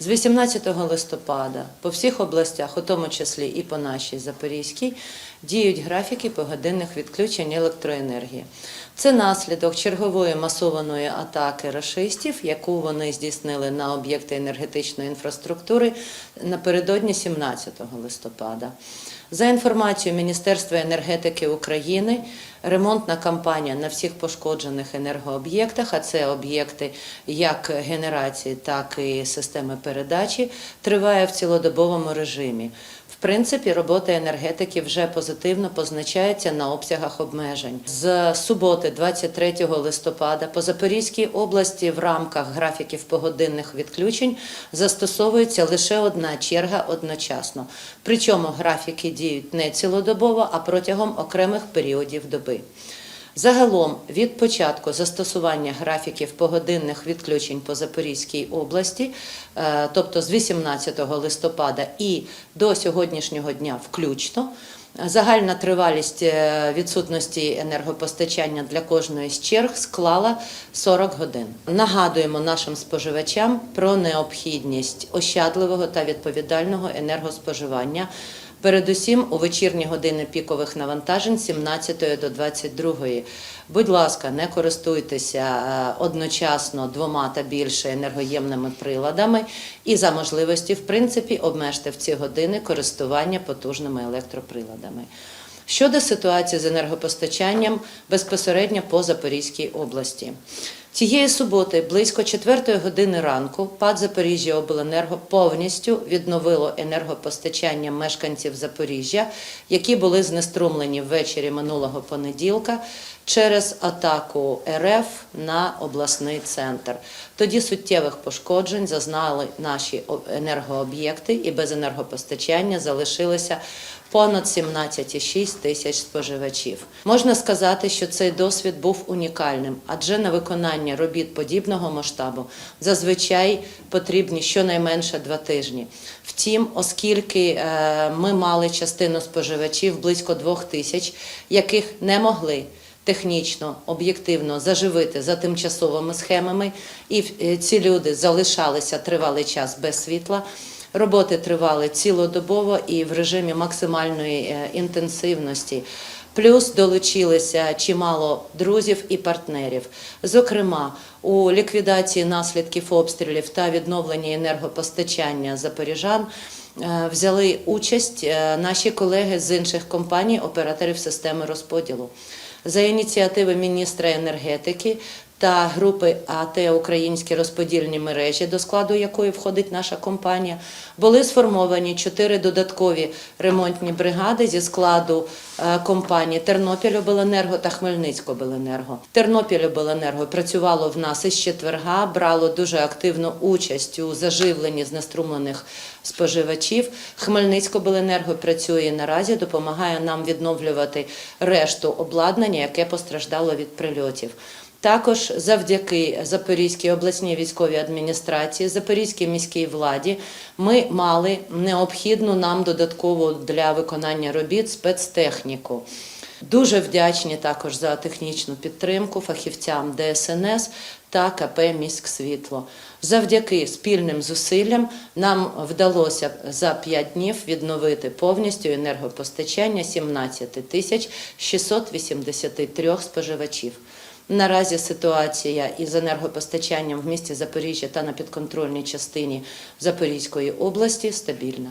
З 18 листопада по всіх областях, у тому числі і по нашій Запорізькій, діють графіки погодинних відключень електроенергії. Це наслідок чергової масованої атаки рашистів, яку вони здійснили на об'єкти енергетичної інфраструктури напередодні 17 листопада. За інформацією Міністерства енергетики України, ремонтна кампанія на всіх пошкоджених енергооб'єктах, а це об'єкти як генерації, так і системи передачі, триває в цілодобовому режимі. В принципі, робота енергетики вже позитивно позначається на обсягах обмежень. З суботи, 23 листопада, по Запорізькій області в рамках графіків погодинних відключень застосовується лише одна черга одночасно. Причому графіки діють не цілодобово, а протягом окремих періодів доби. Загалом від початку застосування графіків погодинних відключень по Запорізькій області, е, тобто з 18 листопада і до сьогоднішнього дня включно, загальна тривалість е, відсутності енергопостачання для кожної з черг склала 40 годин. Нагадуємо нашим споживачам про необхідність ощадливого та відповідального енергоспоживання. Передусім у вечірні години пікових навантажень 17 до 22. Будь ласка, не користуйтеся е, одночасно двома та більше енергоємними приладами і за можливості, в принципі, обмежте в ці години користування потужними електроприладами. Щодо ситуації з енергопостачанням безпосередньо по Запорізькій області. Цієї суботи, близько 4 години ранку, ПАД Запоріжжя Обленерго повністю відновило енергопостачання мешканців Запоріжжя, які були знеструмлені ввечері минулого понеділка через атаку РФ на обласний центр. Тоді суттєвих пошкоджень зазнали наші енергооб'єкти і без енергопостачання залишилися понад 17,6 тисяч споживачів. Можна сказати, що цей досвід був унікальним, адже на виконання робіт подібного масштабу зазвичай потрібні щонайменше два тижні. Втім, оскільки е, ми мали частину споживачів близько двох тисяч, яких не могли технічно, об'єктивно заживити за тимчасовими схемами, і е, ці люди залишалися тривалий час без світла. Роботи тривали цілодобово і в режимі максимальної е, інтенсивності. Плюс долучилися чимало друзів і партнерів. Зокрема, у ліквідації наслідків обстрілів та відновленні енергопостачання запоріжан е, взяли участь е, наші колеги з інших компаній, операторів системи розподілу. За ініціативи міністра енергетики та групи АТ Українські розподільні мережі, до складу якої входить наша компанія, були сформовані чотири додаткові ремонтні бригади зі складу е, компаній Тернопільобленерго та Хмельницькобленерго. Тернопільобленерго працювало в нас із четверга, брало дуже активну участь у заживленні знеструмлених споживачів. Хмельницькобленерго працює наразі, допомагає нам відновлювати решту обладнання, яке постраждало від прильотів. Також завдяки Запорізькій обласній військовій адміністрації, Запорізькій міській владі ми мали необхідну нам додаткову для виконання робіт спецтехніку. Дуже вдячні також за технічну підтримку фахівцям ДСНС та КП «Міськсвітло». Завдяки спільним зусиллям нам вдалося за 5 днів відновити повністю енергопостачання 17 тисяч 683 споживачів. Наразі ситуація із енергопостачанням в місті Запоріжжя та на підконтрольній частині Запорізької області стабільна.